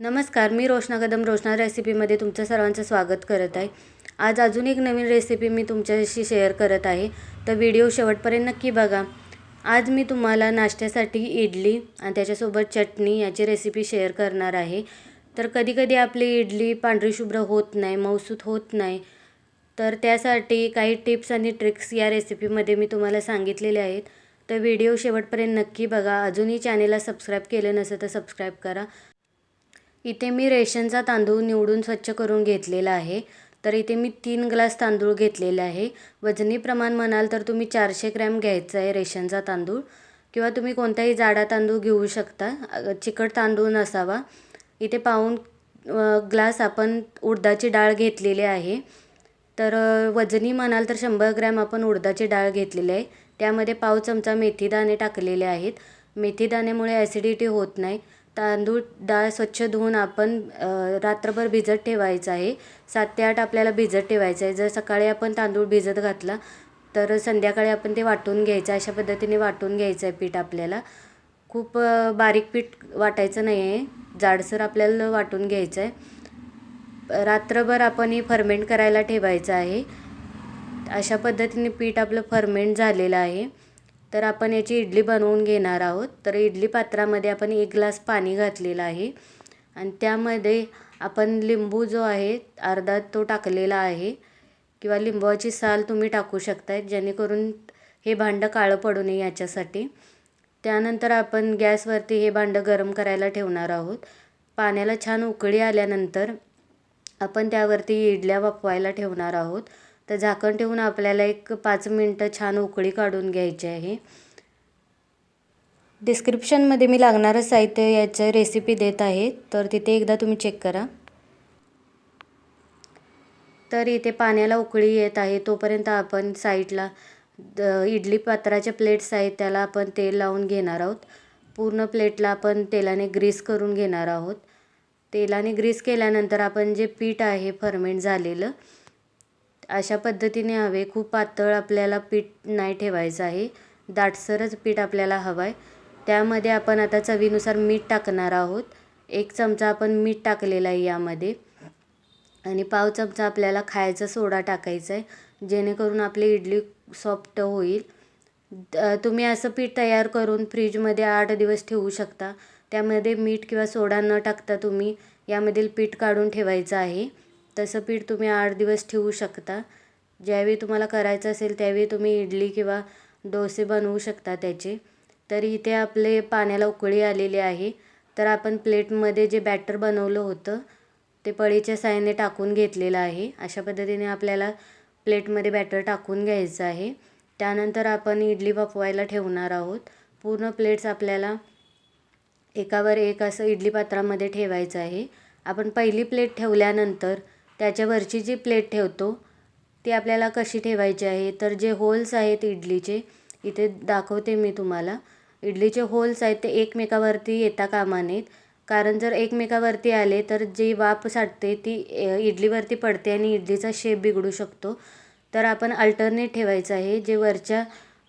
नमस्कार मी रोशना कदम रोशना रेसिपीमध्ये तुमचं सर्वांचं स्वागत करत आहे. आज अजून एक नवीन रेसिपी मी तुमच्याशी शेअर करत आहे. तर व्हिडिओ शेवटपर्यंत नक्की बघा. आज मी तुम्हाला नाश्त्यासाठी इडली आणि त्याच्यासोबत चटणी याची रेसिपी शेअर करणार आहे. तर कधीकधी आपली इडली पांढरी शुभ्र होत नाही मऊसूत होत नाही. तर त्यासाठी काही टिप्स आणि ट्रिक्स या रेसिपीमध्ये मी तुम्हाला सांगितलेले आहेत. तर व्हिडिओ शेवटपर्यंत नक्की बघा. अजूनही चॅनेलला सबस्क्राईब केलं नसेल तर सबस्क्राईब करा. इथे मी रेशनचा तांदूळ निवडून स्वच्छ करून घेतलेला आहे. तर इथे मी तीन ग्लास तांदूळ घेतलेले आहे. वजनी प्रमाण म्हणाल तर तुम्ही चारशे ग्रॅम घ्यायचं आहे रेशनचा तांदूळ. किंवा तुम्ही कोणताही जाडा तांदूळ घेऊ शकता. चिकट तांदूळ नसावा. इथे पाऊन ग्लास आपण उडदाची डाळ घेतलेली आहे. तर वजनी म्हणाल तर शंभर ग्रॅम आपण उडदाची डाळ घेतलेली आहे. त्यामध्ये पाव चमचा मेथीदाणे टाकलेले आहेत. मेथीदाण्यामुळे ॲसिडिटी होत नाही. तांदूळ डाळ स्वच्छ धुवून आपण रात्रभर भिजत ठेवायचं आहे. सात ते आठ आपल्याला भिजत ठेवायचं आहे. जर सकाळी आपण तांदूळ भिजत घातला तर संध्याकाळी आपण ते वाटून घ्यायचं अशा पद्धतीने वाटून घ्यायचं आहे पीठ आपल्याला. खूप बारीक पीठ वाटायचं नाही आहे. जाडसर आपल्याला वाटून घ्यायचं आहे. रात्रभर आपण हे फर्मेंट करायला ठेवायचं आहे. अशा पद्धतीने पीठ आपलं फर्मेंट झालेलं आहे. तर आपण याची इडली बनवून घेणार आहोत. तर इडली पात्रामध्ये आपण एक ग्लास पाणी घातलेलं आहे. आणि त्यामध्ये आपण लिंबू जो आहे अर्धा तो टाकलेला आहे. किंवा लिंबाची साल तुम्ही टाकू शकताय जेणेकरून हे भांडं काळं पडू नये याच्यासाठी. त्यानंतर आपण गॅसवरती हे भांडं गरम करायला ठेवणार आहोत. पाण्याला छान उकळी आल्यानंतर आपण त्यावरती इडल्या वापवायला ठेवणार आहोत. तर झाकण ठेवून आपल्याला एक पाच मिनटं छान उकळी काढून घ्यायची आहे. डिस्क्रिप्शनमध्ये मी लागणारं साहित्य याचं रेसिपी देत आहे. तर तिथे एकदा तुम्ही चेक करा. तर इथे पाण्याला उकळी येत आहे. तोपर्यंत आपण साईडला इडली पात्राच्या प्लेट्स आहेत त्याला आपण तेल लावून घेणार आहोत. पूर्ण प्लेटला आपण तेलाने ग्रीस करून घेणार आहोत. तेलाने ग्रीस केल्यानंतर आपण जे पीठ आहे फर्मेंट झालेलं अशा पद्धतीने हवे. खूप पातळ आपल्याला पीठ नाही ठेवायचं आहे. दाटसरच पीठ आपल्याला हवं आहे त्यामध्ये आपण आता चवीनुसार मीठ टाकणार आहोत. एक चमचा आपण मीठ टाकलेला आहे यामध्ये. आणि पाव चमचा आपल्याला खायचा सोडा टाकायचा आहे. जेणेकरून आपली इडली सॉफ्ट होईल. तुम्ही असं पीठ तयार करून फ्रीजमध्ये आठ दिवस ठेवू शकता. त्यामध्ये मीठ किंवा सोडा न टाकता तुम्ही यामधील पीठ काढून ठेवायचं आहे. तसं पीठ तुम्ही आठ दिवस ठेवू शकता. ज्यावेळी तुम्हाला करायचं असेल त्यावेळी तुम्ही इडली किंवा डोसे बनवू शकता त्याचे. तर इथे आपले पाण्याला उकळी आलेली आहे. तर आपण प्लेटमध्ये जे बॅटर बनवलं होतं ते पळीच्या साह्याने टाकून घेतलेलं आहे. अशा पद्धतीने आपल्याला प्लेटमध्ये बॅटर टाकून घ्यायचं आहे. त्यानंतर आपण इडली वाफवायला ठेवणार आहोत. पूर्ण प्लेट्स आपल्याला एकावर एक असं इडली पात्रामध्ये ठेवायचं आहे. आपण पहिली प्लेट ठेवल्यानंतर त्याच्यावरची जी प्लेट ठेवतो ती आपल्याला कशी ठेवायची आहे? तर जे होल्स आहेत इडलीचे इथे दाखवते मी तुम्हाला. इडलीचे होल्स आहेत ते एकमेकावरती येता कामा नयेत. कारण जर एकमेकावरती आले तर जी वाफ साठते ती इडलीवरती पडते आणि इडलीचा शेप बिघडू शकतो. तर आपण अल्टरनेट ठेवायचं आहे. जे वरच्या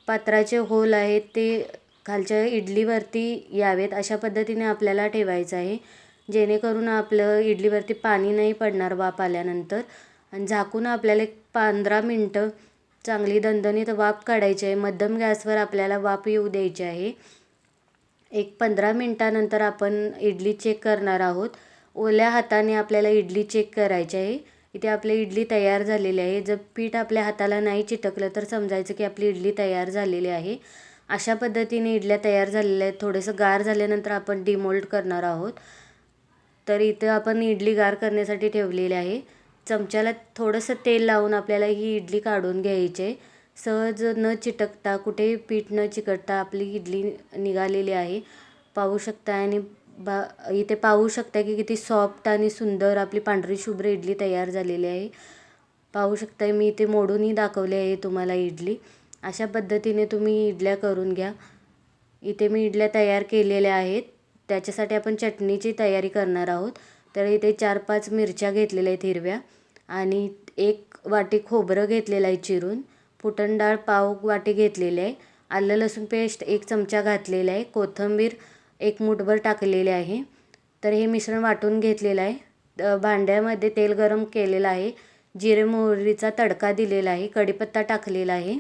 पात्राचे होल आहेत ते खालच्या इडलीवरती यावेत अशा पद्धतीने आपल्याला ठेवायचं आहे. जेणेकरून आपलं इडलीवरती पाणी नाही पडणार वाफ आल्यानंतर. आणि झाकून आपल्याला एक पंधरा मिनटं चांगली दणदणीत वाफ काढायची आहे. मध्यम गॅसवर आपल्याला वाफ येऊ द्यायची आहे. एक पंधरा मिनटानंतर आपण इडली चेक करणार आहोत. ओल्या हाताने आपल्याला इडली चेक करायची आहे. इथे आपली इडली तयार झालेली आहे. जर पीठ आपल्या हाताला नाही चिटकलं तर समजायचं की आपली इडली तयार झालेली आहे. अशा पद्धतीने इडल्या तयार झालेल्या आहेत. थोडंसं गार झाल्यानंतर आपण डिमोल्ड करणार आहोत. तर इथं आपण इडली गार करण्यासाठी ठेवलेली आहे. चमच्याला थोडंसं तेल लावून आपल्याला ही इडली काढून घ्यायची आहे. सहज न चिटकता कुठेही पीठ न चिकटता आपली इडली निघालेली आहे. पाहू शकता आणि बा इथे पाहू शकता की किती सॉफ्ट आणि सुंदर आपली पांढरी शुभ्र इडली तयार झालेली आहे. पाहू शकता मी इथे मोडूनही दाखवले आहे तुम्हाला इडली. अशा पद्धतीने तुम्ही इडल्या करून घ्या. इथे मी इडल्या तयार केलेल्या आहेत. त्याच्यासाठी आपण चटणीची तयारी करणार आहोत. तर इथे चार पाच मिरच्या घेतलेल्या आहेत हिरव्या आणि एक वाटी खोबरं घेतलेलं आहे चिरून. फुटण डाळ पाव वाटी घेतलेली आहे. आलं लसूण पेस्ट एक चमचा घातलेला आहे. कोथिंबीर एक मुठभर टाकलेले आहे. तर हे मिश्रण वाटून घेतलेलं आहे. भांड्यामध्ये तेल गरम केलेलं आहे. जिरे मोहरीचा तडका दिलेला आहे. कढीपत्ता टाकलेला आहे.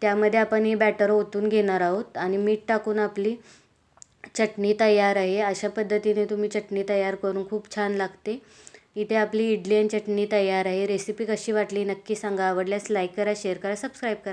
त्यामध्ये आपण हे बॅटर ओतून घेणार आहोत आणि मीठ टाकून आपली चटणी तयार आहे. अशा पद्धतीने तुम्ही चटणी तयार करून खूप छान लागते. इथे आपली इडली आणि चटणी तयार आहे. रेसिपी कशी वाटली नक्की सांगा. आवडल्यास लाईक करा शेअर करा सबस्क्राईब करा.